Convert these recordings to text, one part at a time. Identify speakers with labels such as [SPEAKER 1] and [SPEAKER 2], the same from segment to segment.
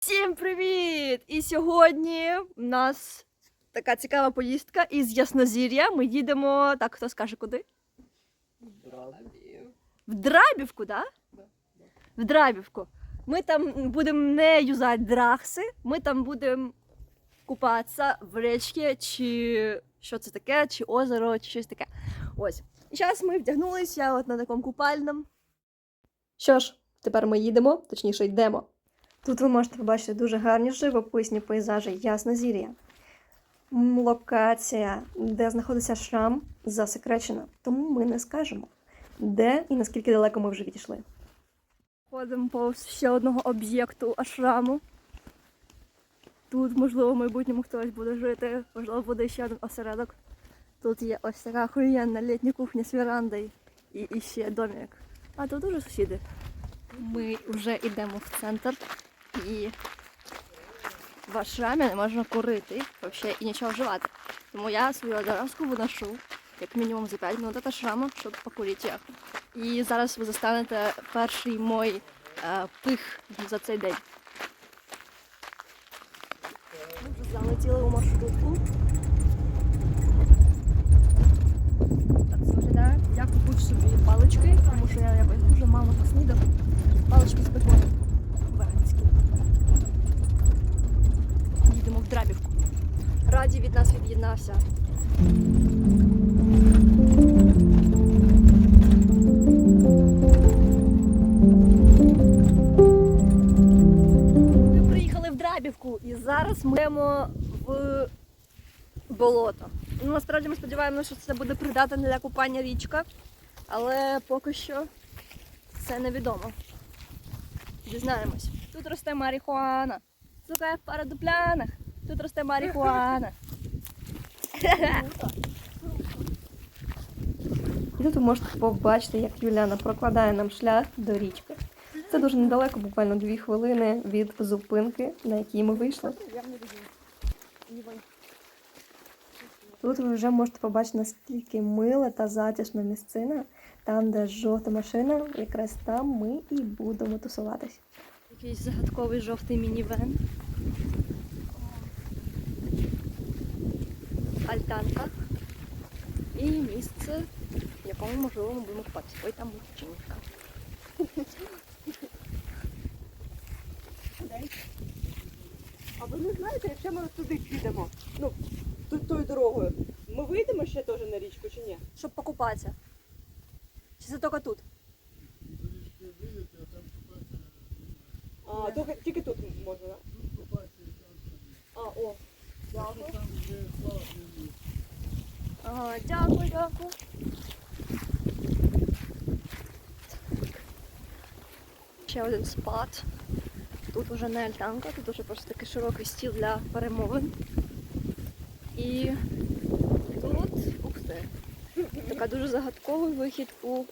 [SPEAKER 1] Всім привіт! І сьогодні у нас така цікава поїздка із Яснозір'я. Ми їдемо, так хто скаже куди? В Драбівку, так? Да? В Драбівку. Ми там будемо не юзати драхси, ми там будемо купатися в річці, чи що це таке, чи озеро, чи щось таке. Ось. І зараз ми вдягнулися от на такому купальному. Що ж, тепер ми їдемо, точніше йдемо. Тут ви можете побачити дуже гарні живописні пейзажі Яснозір'я. М, Локація, де знаходиться шрам, засекречена, тому ми не скажемо, де і наскільки далеко ми вже відійшли. Ходимо повз ще одного об'єкту ашраму. Тут, можливо, в майбутньому хтось буде жити, можливо, буде ще один осередок. Тут є ось така охуєнна літня кухня з верандою і, і ще домик. А тут уже сусіди. Ми вже йдемо в центр і в ашрамі не можна курити взагалі і нічого вживати. Тому я свою одноразку виношу як мінімум за 5 минут від ашраму, щоб покурити. І зараз ви застанете перший мой е, пих за цей день. Ми вже залетіли у маршрутку. Так це виглядає. Я купив собі палички, тому що я якось дуже мало поснідав. Палички з беконом. Їдемо в Драбівку. Раді від нас від'єднався. Ми приїхали в Драбівку і зараз ми йдемо в болото. Ну, насправді ми сподіваємося, що це буде придатна для купання річка, але поки що це невідомо. Дізнаємось. Тут росте марихуана. Сука, в парадуплянах. Тут росте марихуана. І тут ви можете побачити, як Юляна прокладає нам шлях до річки. Це дуже недалеко, буквально дві хвилини від зупинки, на якій ми вийшли. Тут ви вже можете побачити, наскільки мила та затишна місцина. Там, де жовта машина, якраз там ми і будемо тусуватись. Якийсь загадковий жовтий мінівен. Альтанка. І місце, в якому можливо ми будемо купатися. Ой, там мужчинка.
[SPEAKER 2] А ви не знаєте, якщо ми туди підемо, ну, тою дорогою, ми вийдемо ще теж на річку чи ні?
[SPEAKER 1] Щоб покупатися. Це тільки тут?
[SPEAKER 2] А, тільки, тільки тут можна, так? А, о. Дякую.
[SPEAKER 1] Ага, дякую, дякую. Ще один спад. Тут вже не альтанка, тут вже просто такий широкий стіл для перемовин. І тут, ух ти, така дуже загадковий вихід у,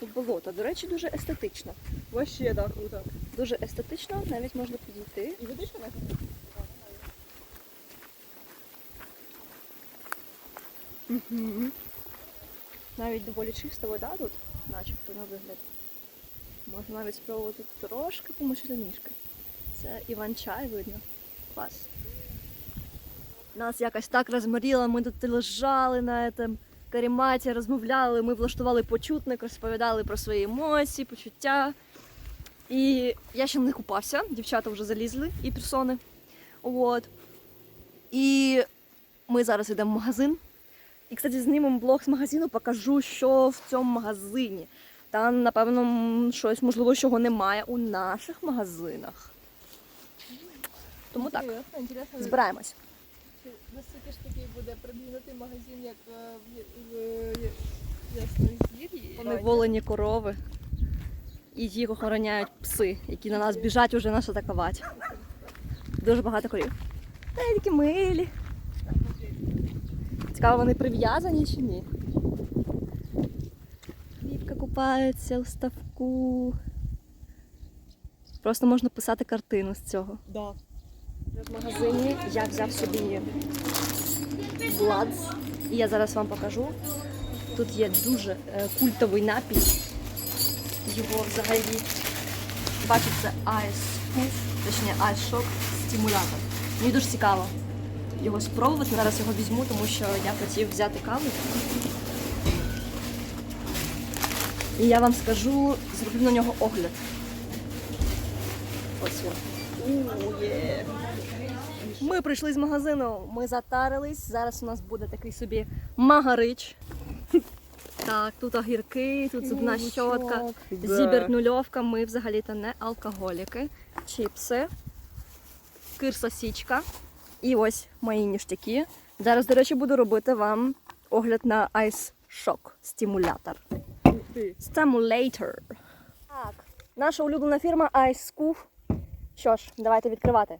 [SPEAKER 1] у болото. До речі, дуже естетично.
[SPEAKER 2] Вообще, так, круто.
[SPEAKER 1] Дуже естетично, навіть можна підійти.
[SPEAKER 2] І водичка на
[SPEAKER 1] Угу. Навіть доволі чиста вода тут, начебто на вигляд. Можна навіть спробувати трошки помочити ніжки. Це Іван-чай видно. Клас. Нас якось так розморіло, ми тут лежали на этом каріматі, розмовляли, ми влаштували почутник, розповідали про свої емоції, почуття. І я ще не купався, дівчата вже залізли і персони. От. І ми зараз йдемо в магазин. І, кстати, знімемо блог з магазину, покажу, що в цьому магазині. Там, напевно, щось можливо, чого немає у наших магазинах. Тому так, збираємось.
[SPEAKER 3] Буде продвинутий магазин, як е, в, в, в Яснозір'ї?
[SPEAKER 1] Вони волені корови. І їх охороняють пси, які на нас біжать уже нас атакувати. Дуже багато корів. Та й такі милі. Цікаво, вони прив'язані чи ні? Рівка купається у ставку. Просто можна писати картину з цього.
[SPEAKER 2] Да.
[SPEAKER 1] В магазині я взяв собі Бладс. І я зараз вам покажу. Тут є дуже е, культовий напій. Його взагалі Ice Smooth. точніше, iShock стимулятор. Мені дуже цікаво його спробувати. Зараз його візьму, тому що я хотів взяти каву. І я вам скажу, зроблю на нього огляд. Ось він. Ми прийшли з магазину, ми затарились. Зараз у нас буде такий собі магарич. Так, тут огірки, тут зубна щотка, зібер нульовка. Ми взагалі-то не алкоголіки. Чіпси, кирсосічка. І ось мої ніштяки. Зараз, до речі, буду робити вам огляд на Ice Shock стимулятор. Stimulator. Так, наша улюблена фірма Ice Scoof. Що ж, давайте відкривати.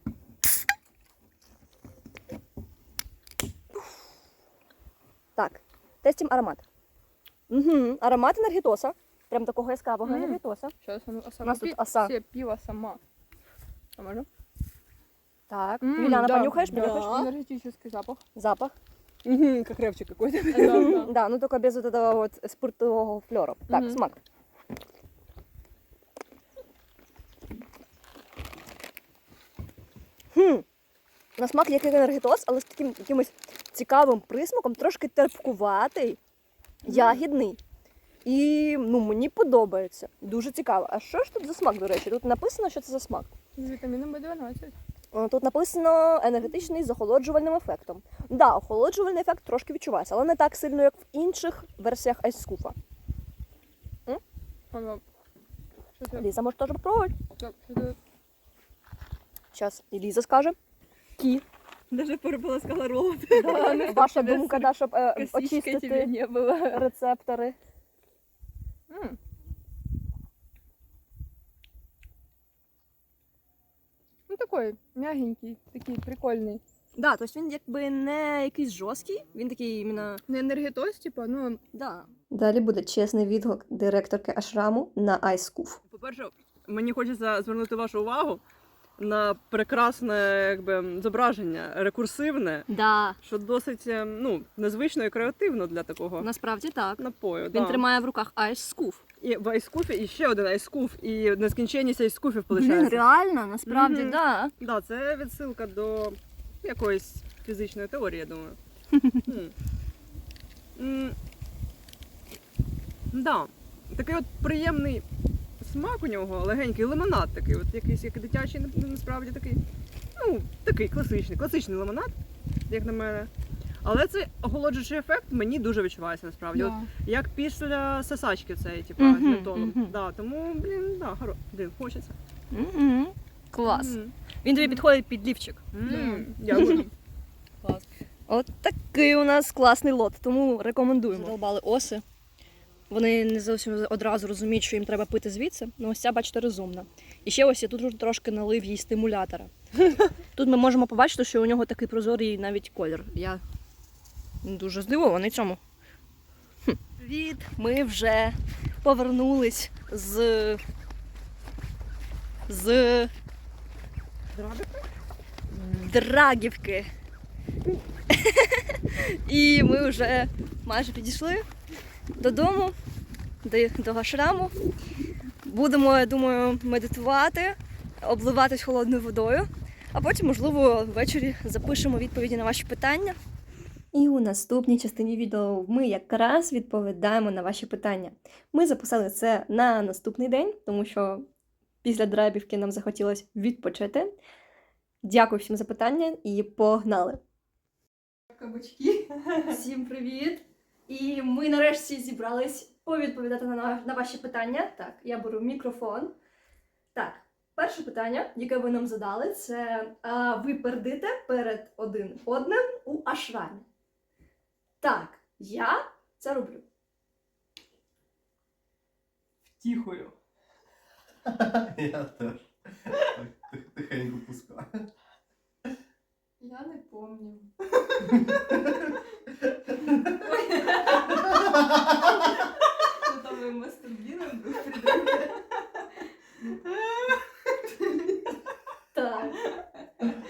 [SPEAKER 1] Так, тестім аромат. Угу, аромат енергітоса. Прям такого яскравого
[SPEAKER 3] Мгм.
[SPEAKER 1] енергітоса.
[SPEAKER 3] Сейчас, а ну, а
[SPEAKER 1] У нас тут оса.
[SPEAKER 3] Пиво сама. А можно?
[SPEAKER 1] Так,
[SPEAKER 3] да,
[SPEAKER 1] понюхаєш?
[SPEAKER 3] да.
[SPEAKER 1] Понюхаєш?
[SPEAKER 3] Энергетический запах.
[SPEAKER 1] Запах.
[SPEAKER 2] Угу, как ревчик какой-то.
[SPEAKER 3] Да, да.
[SPEAKER 1] Ну только без вот этого вот спиртового флера. Так, смак. Хм. На смак як енергетоз, але з таким якимось цікавим присмаком, трошки терпкуватий, ягідний. І ну, мені подобається. Дуже цікаво. А що ж тут за смак, до речі? Тут написано, що це за смак.
[SPEAKER 3] С витамином В12.
[SPEAKER 1] Е, Тут написано енергетичний з охолоджувальним ефектом. Да, охолоджувальний ефект трошки відчувається, але не так сильно, як в інших версіях айскуфа. Ліза може теж попробувати. Зараз і Ліза скаже. Кі.
[SPEAKER 2] Даже переполоскала рот.
[SPEAKER 1] Ваша думка, да, щоб е,
[SPEAKER 3] Косичкой тебе
[SPEAKER 1] очистити
[SPEAKER 3] не было.
[SPEAKER 1] рецептори.
[SPEAKER 3] М. Ну такой, мягенький, такий прикольний.
[SPEAKER 1] Да, тобто він якби не якийсь жорсткий, він такий іменно.
[SPEAKER 3] Не енергетоз, типа, ну,
[SPEAKER 1] Да. Далі буде чесний відгук директорки Ашраму на айскуф.
[SPEAKER 2] По-перше, мені хочеться звернути вашу увагу на прекрасне якби, зображення, рекурсивне,
[SPEAKER 1] Да,
[SPEAKER 2] що досить е, ну, незвично і креативно для такого
[SPEAKER 1] насправді так.
[SPEAKER 2] напою.
[SPEAKER 1] Він
[SPEAKER 2] да.
[SPEAKER 1] тримає в руках айскуф.
[SPEAKER 2] І в айскуфі і ще один айскуф, і нескінченність айскуфів
[SPEAKER 1] Блін,
[SPEAKER 2] виходить.
[SPEAKER 1] реально, насправді,
[SPEAKER 2] Мгм.
[SPEAKER 1] да.
[SPEAKER 2] Да, це відсилка до якоїсь фізичної теорії, я думаю. М. М. Да. Такий от приємний смак у нього, легенький лимонад такий, от якийсь як дитячий, насправді такий. Ну, такий класичний, класичний лимонад, як на мене. Але цей охолоджуючий ефект мені дуже відчувається насправді. От як після сосачки цієї, типу, з ментолом.
[SPEAKER 1] мгм.
[SPEAKER 2] Да, тому, блін, да, хоро... блін, хочеться.
[SPEAKER 1] Угу. Клас.
[SPEAKER 2] Мгм.
[SPEAKER 1] Він тобі підходить під лівчик.
[SPEAKER 2] М, Дякую.
[SPEAKER 1] От такий у нас класний лот, тому рекомендуємо. Задолбали оси. Вони не зовсім одразу розуміють, що їм треба пити звідси. Ну, ось ця, бачите, розумна. І ще ось я тут трошки налив їй стимулятора. Тут ми можемо побачити, що у нього такий прозорий навіть колір. Я дуже здивований цьому. Привіт! Ми вже повернулись з. з Драгівки. І ми вже майже підійшли додому, до, до гашраму. Будемо, я думаю, медитувати, обливатись холодною водою, а потім, можливо, ввечері запишемо відповіді на ваші питання. І у наступній частині відео ми якраз відповідаємо на ваші питання. Ми записали це на наступний день, тому що після драйбівки нам захотілося відпочити. Дякую всім за питання і погнали!
[SPEAKER 3] Кабачки.
[SPEAKER 1] Всім привіт! І ми нарешті зібрались повідповідати на, на ваші питання. Так, я беру мікрофон. Так, перше питання, яке ви нам задали, це а, ви пердите перед один одним у ашрамі. Так, я це роблю.
[SPEAKER 2] Тихою.
[SPEAKER 4] Я теж. Тихенько пускаю.
[SPEAKER 3] Я не помню.
[SPEAKER 1] Що там ви мастурбіруємо друг при друге? Так.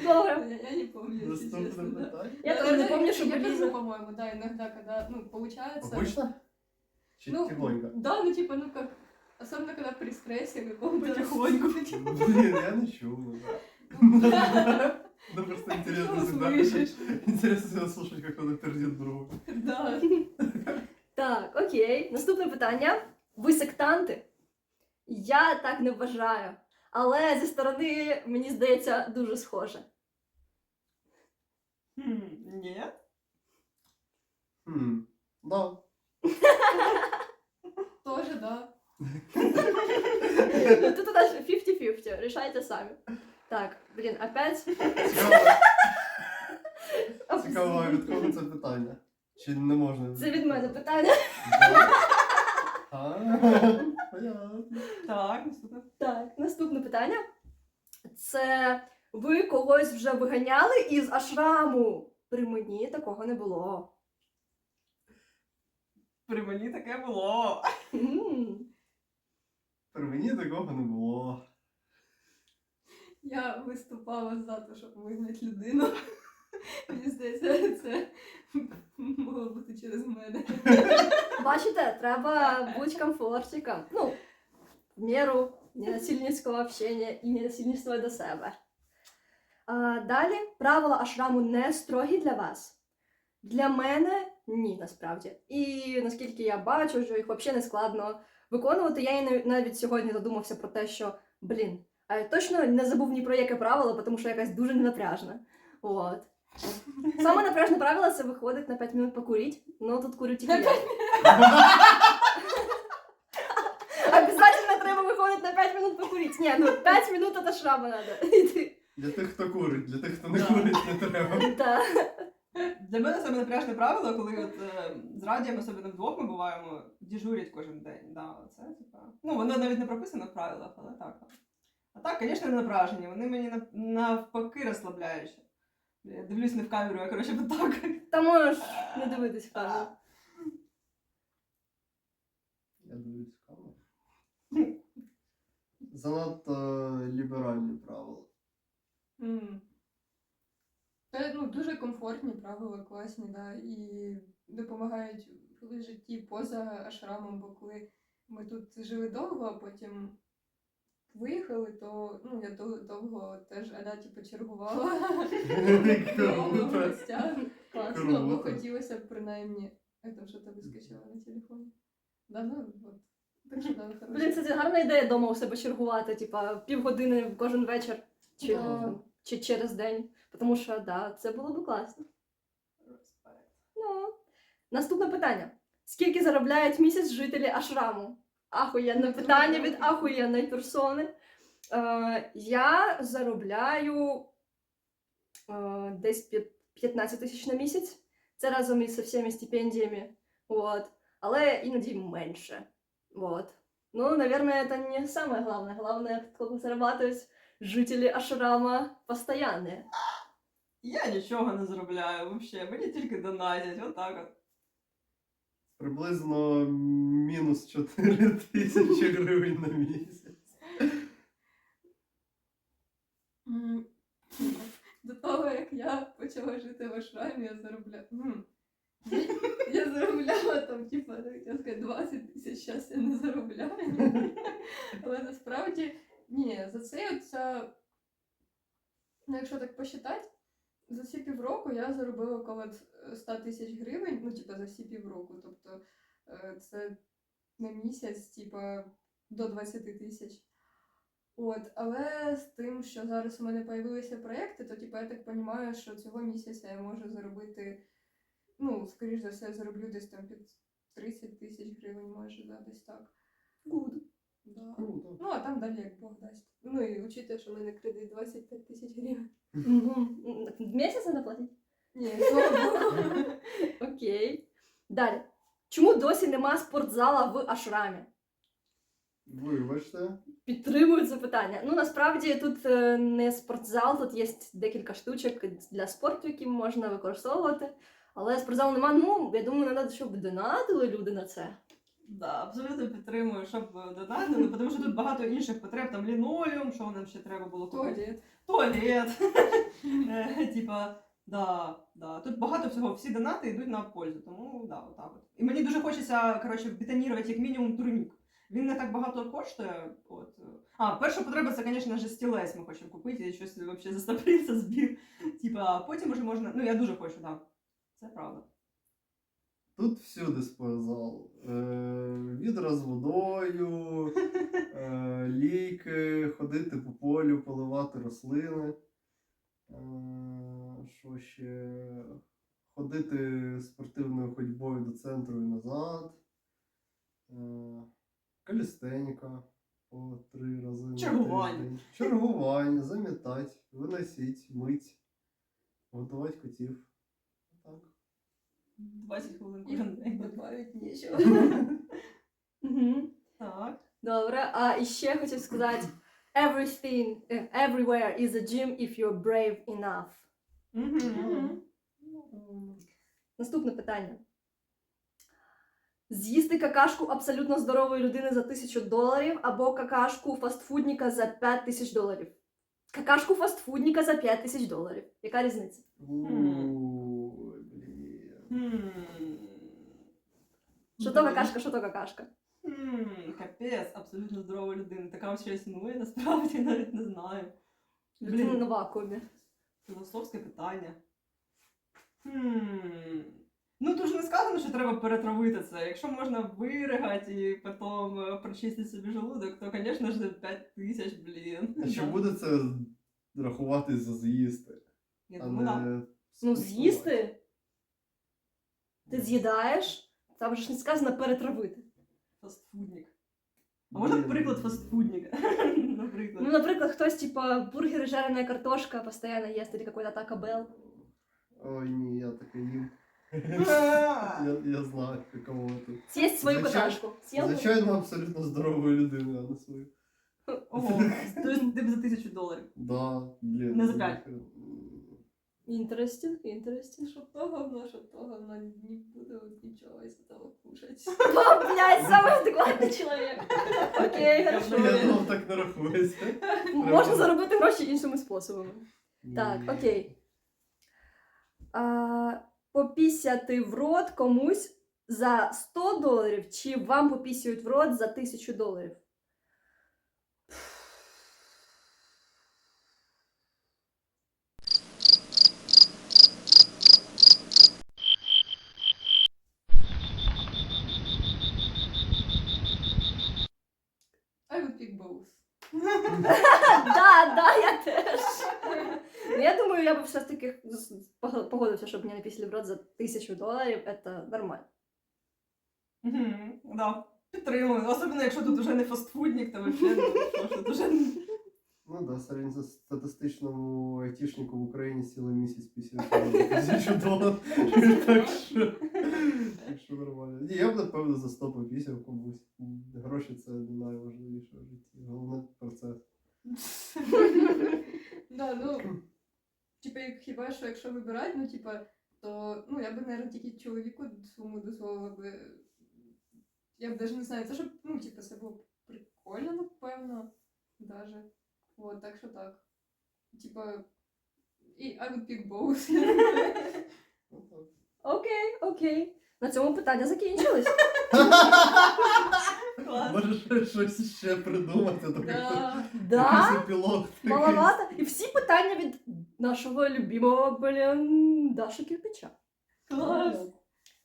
[SPEAKER 1] Добре.
[SPEAKER 3] Я, я не помню, если
[SPEAKER 4] Наступне
[SPEAKER 3] честно, да.
[SPEAKER 4] питання.
[SPEAKER 1] Я тоже не помню, что
[SPEAKER 3] Я перду, по-моему, да, иногда, когда, ну, получается.
[SPEAKER 4] Обычно? Чи
[SPEAKER 3] Ну,
[SPEAKER 4] тихонько?
[SPEAKER 3] Да, ну, типа, ну, как Особенно когда при стрессе каком-то.
[SPEAKER 2] Потихоньку.
[SPEAKER 4] Блин, я не чув. ну да. Ну просто интересно всегда. Интересно всегда слушать, как кто-то пердит другу.
[SPEAKER 3] Да.
[SPEAKER 1] Так, окей. Наступне питання. Ви сектанти? Я так не вважаю. Але зі сторони, мені здається, дуже схоже.
[SPEAKER 2] Ні.
[SPEAKER 4] Хм. Да.
[SPEAKER 3] Тоже, да.
[SPEAKER 1] Ну, Тут у нас 50-50, рішайте самі. Так, блін, опять.
[SPEAKER 4] Цікаво, від кого це питання? Чи не можна?
[SPEAKER 1] Це від мене питання.
[SPEAKER 2] Так, наступне.
[SPEAKER 1] Так, наступне питання. Це ви когось вже виганяли із ашраму? При мені такого не було.
[SPEAKER 2] При мені таке було.
[SPEAKER 4] При мені такого не було.
[SPEAKER 3] Я виступала за те, щоб вигнати людину. Мені здається, це могло бути через мене.
[SPEAKER 1] Бачите, треба бути комфортиком. Ну, в міру ненасильницького общення і ненасильництва до себе. А, далі правила ашраму не строгі для вас. Для мене ні, насправді. І наскільки я бачу, що їх взагалі не складно виконувати, я і навіть сьогодні задумався про те, що блін, точно не забув ні про яке правило, тому що якась дуже ненапряжна. От. Саме напряжне правило це виходить на 5 минут покурити, ну тут курю тільки я. Обязательно треба виходити на 5 минут покурити. Ні, ну 5 минут это шрама надо. Іти.
[SPEAKER 4] Для тих, хто курить, для тих, хто не
[SPEAKER 2] Да.
[SPEAKER 4] курить, не треба.
[SPEAKER 1] Да.
[SPEAKER 2] Для мене саме напряжне правило, коли от е, з радієм, особливо вдвох ми буваємо, дежурять кожен день. Да, це, типа, ну, воно навіть не прописано в правилах, але так. А так, звісно, не напряжені, вони мені навпаки розслабляючі. Я дивлюсь не в камеру, а коротше так.
[SPEAKER 1] Та можеш не дивитись в камеру.
[SPEAKER 4] Я дивлюсь в камеру. Занадто ліберальні правила.
[SPEAKER 3] М. Це ну, дуже комфортні правила, класні, да, і допомагають в житті поза ашрамом, бо коли ми тут жили довго, а потім виїхали, то ну, я дов- довго теж аля, типу, чергувала
[SPEAKER 4] Круто.
[SPEAKER 3] в гостях.
[SPEAKER 1] Клас.
[SPEAKER 3] Ну, бо
[SPEAKER 4] Круто.
[SPEAKER 3] хотілося б принаймні. Як там що-то вискочило на телефоні. Да, ну, от. Так що да, хорошо.
[SPEAKER 1] Блін, це гарна ідея вдома у себе чергувати, типа півгодини кожен вечір чи,
[SPEAKER 3] Да.
[SPEAKER 1] чи через день. Тому що да, це було б класно. Ну. Наступне питання. Скільки заробляють місяць жителі Ашраму? Ахуєнне питання від ахуєнної персони. Е, я заробляю е, десь п'ят- 15 тисяч на місяць. Це разом із всіми стипендіями. Вот. Але іноді менше. Вот. Ну, наверное, это не самое главное. Главное, сколько зарабатывают жители Ашрама постоянные.
[SPEAKER 2] Я нічого не заробляю взагалі, мені тільки донатять, отак от.
[SPEAKER 4] Приблизно мінус 4 тисячі гривень на місяць.
[SPEAKER 3] До того, як я почала жити в Ашрамі, я заробляла. Я, я заробляла там, так хотіла сказати, 20 тисяч, зараз я не заробляю. Але насправді, ні, за це ну, якщо так посчитати, за всі півроку я заробила около 100 тисяч гривень, ну, типа, за всі півроку. Тобто е, це на місяць, типа, до 20 тисяч. От, але з тим, що зараз у мене появилися проекти, то типу, я так розумію, що цього місяця я можу заробити, ну, скоріш за все, зароблю десь там під 30 тисяч гривень, може, да, десь так.
[SPEAKER 1] Good.
[SPEAKER 3] Да.
[SPEAKER 4] Круто.
[SPEAKER 3] Ну, а там далі як Бог дасть. Ну і учити, що в мене кредит 25 тисяч гривень.
[SPEAKER 1] В месяц надо платить?
[SPEAKER 3] Ні.
[SPEAKER 1] Окей. Далі. Чому досі нема спортзала в Ашрамі?
[SPEAKER 4] Вибачте.
[SPEAKER 1] Підтримую це питання. Ну насправді тут е, не спортзал, тут є декілька штучок для спорту, які можна використовувати. Але спортзалу нема. Ну, я думаю, треба, щоб донатили люди на це.
[SPEAKER 2] Да, абсолютно підтримую, щоб донатили, тому що тут багато інших потреб, там лінолеум, що нам ще треба було купити.
[SPEAKER 3] Туалет.
[SPEAKER 2] Туалет. Е, Типа, да, да. Тут багато всього, всі донати йдуть на пользу, тому да, отак от. І мені дуже хочеться, коротше, бетонірувати як мінімум турнік. Він не так багато коштує. От. А, перша потреба це, звісно ж, стілець ми хочемо купити і щось взагалі застоприться збір. Типа, потім вже можна. Ну, я дуже хочу, так. Це правда.
[SPEAKER 4] Тут всюди спортзал. Е, відра з водою, е, ліки, ходити по полю, поливати рослини. Е, що ще? Ходити спортивною ходьбою до центру і назад. Е, калістеніка по три рази. на
[SPEAKER 2] Чергування.
[SPEAKER 4] тиждень. Чергування, замітати, виносіть, мить, готувати котів. Так.
[SPEAKER 2] 20 хвилин кожен день.
[SPEAKER 3] добавить нічого.
[SPEAKER 2] Так.
[SPEAKER 1] Добре, а іще хотів сказати: everything, eh, everywhere is a gym if you're brave enough. Наступне питання. З'їсти какашку абсолютно здорової людини за тисячу доларів або какашку фастфудника за 5 тисяч доларів. Какашку фастфудника за 5 тисяч доларів. Яка різниця?
[SPEAKER 4] Блін.
[SPEAKER 1] Що то какашка, що то какашка?
[SPEAKER 2] Капець, абсолютно здорова людина. Така ще існує, насправді навіть не знаю.
[SPEAKER 1] Людина на вакуумі.
[SPEAKER 2] філософське питання. Хм. Ну, тут ж не сказано, що треба перетравити це. Якщо можна виригати і потім е, прочистити собі желудок, то, звісно ж, 5 тисяч, блін.
[SPEAKER 4] А чи буде це рахуватись за з'їсти?
[SPEAKER 2] Я
[SPEAKER 4] а
[SPEAKER 2] думаю, так.
[SPEAKER 4] не
[SPEAKER 1] Ну,
[SPEAKER 4] скуштувати?
[SPEAKER 1] з'їсти. Ти з'їдаєш, там же ж не сказано перетравити.
[SPEAKER 2] Фастфудник. А можна
[SPEAKER 4] Блін.
[SPEAKER 2] приклад фастфудника? Наприклад.
[SPEAKER 1] Ну, наприклад, хтось, типа, бургеры, жареная картошка постоянно ест, или какой-то Taco Bell.
[SPEAKER 4] Ой, ні, я таке їм.
[SPEAKER 2] А!
[SPEAKER 4] Я, я знаю, каково тут.
[SPEAKER 1] Съесть свою
[SPEAKER 4] Звичай-
[SPEAKER 1] какашку. Съел?
[SPEAKER 4] Звичайно, абсолютно здорової людини, а не свою.
[SPEAKER 2] Ого, тобто ти б за тисячу доларів.
[SPEAKER 4] Да, блін.
[SPEAKER 2] Не за
[SPEAKER 4] ну,
[SPEAKER 2] п'ять.
[SPEAKER 1] Interesting, interesting.
[SPEAKER 3] Щоб то говно, щоб то говно не буду нічого із того кушать.
[SPEAKER 1] О, блядь, самый адекватний чоловік. Окей, хорошо.
[SPEAKER 4] Я думав, так не рахується.
[SPEAKER 1] Можна заробити гроші іншими способами. Так, окей. А, попісяти в рот комусь за 100 доларів, чи вам попісюють в рот за 1000 доларів?
[SPEAKER 3] I would pick both.
[SPEAKER 1] Да, да, я теж. Ну, я думаю, я би все ж таки погодився, щоб мені в рот за 1000 доларів. Це нормально.
[SPEAKER 2] Мгм, Да. Підтримую. Особливо, якщо тут вже не фастфудник, то взагалі ну, що ж тут уже.
[SPEAKER 4] Ну да, середньостатистичному айтішнику в Україні цілий місяць після тисячу доларів. Так що, так що нормально. Ні, я б напевно за 100 попісяв комусь. Гроші це найважливіше в житті. Головне процес.
[SPEAKER 3] Да, ну, типа, як хіба що якщо вибирати, ну, типа, то ну, я би, мабуть, тільки чоловіку своєму дозволила би. Я б навіть не знаю, це щоб, ну, типа, це було прикольно, напевно, даже. Вот, так що так. Типа, і I would pick both.
[SPEAKER 1] Окей, окей. На цьому питання закінчились.
[SPEAKER 2] Клас.
[SPEAKER 4] Можеш щось ще придумати, так
[SPEAKER 3] Да.
[SPEAKER 1] Да?
[SPEAKER 4] якийсь епілог. такий.
[SPEAKER 1] Маловато. І всі питання від нашого любимого, блін, Даши Кирпича.
[SPEAKER 2] Клас.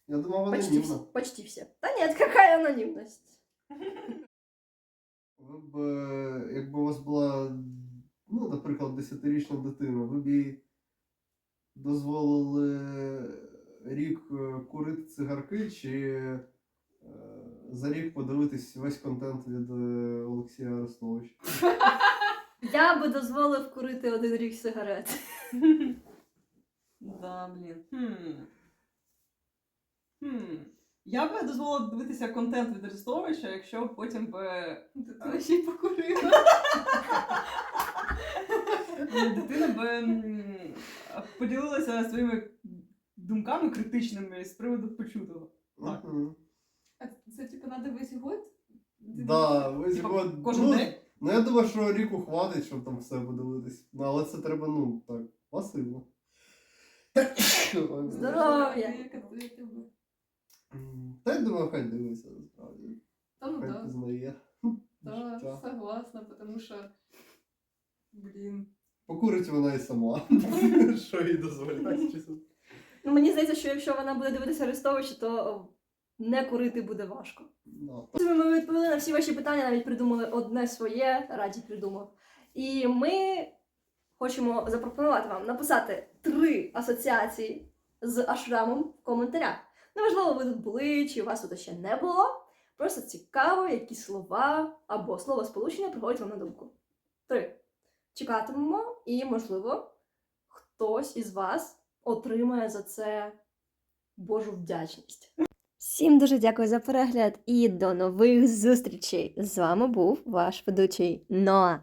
[SPEAKER 4] Я думав,
[SPEAKER 1] Почти все.
[SPEAKER 4] анонімно.
[SPEAKER 1] Почти все. Та ні, какая анонимность.
[SPEAKER 4] Ви б, е, якби у вас була, ну, наприклад, десятирічна дитина, ви б їй дозволили рік е, курити цигарки чи е, за рік подивитись весь контент від е, Олексія Арестовича?
[SPEAKER 1] Я би дозволив курити один рік сигарет.
[SPEAKER 2] Да, блін. Хм. Хм. Я би дозволила дивитися контент від Арестовича, якщо потім би
[SPEAKER 3] Ти ще й покурила.
[SPEAKER 2] дитина би поділилася своїми думками критичними з приводу почутого. Так.
[SPEAKER 4] Мгм.
[SPEAKER 3] А це, типа, надо весь год?
[SPEAKER 4] Да, ви
[SPEAKER 2] Типа,
[SPEAKER 4] згод-
[SPEAKER 2] кожен
[SPEAKER 4] ну,
[SPEAKER 2] день?
[SPEAKER 4] Ну, я думаю, що ріку хватить, щоб там все подивитись. Ну, але це треба, ну, так, пасивно.
[SPEAKER 3] Ти?
[SPEAKER 4] М, Та я думаю, хай дивиться насправді.
[SPEAKER 3] Та ну
[SPEAKER 4] хай
[SPEAKER 3] да.
[SPEAKER 4] пізнає. Життя.
[SPEAKER 3] согласна, потому що, блін.
[SPEAKER 4] Покурить вона і сама. Що їй дозволяє, чесно.
[SPEAKER 1] Ну, мені здається, що якщо вона буде дивитися Арестовича, то не курити буде важко.
[SPEAKER 4] Ну,
[SPEAKER 1] Ми відповіли на всі ваші питання, навіть придумали одне своє, раді придумав. І ми хочемо запропонувати вам написати три асоціації з ашрамом в коментарях. Неважливо, ви тут були, чи вас тут ще не було. Просто цікаво, які слова або словосполучення приходять вам на думку. Три. Чекатимемо, і, можливо, хтось із вас отримає за це Божу вдячність. Всім дуже дякую за перегляд і до нових зустрічей. З вами був ваш ведучий Ноа.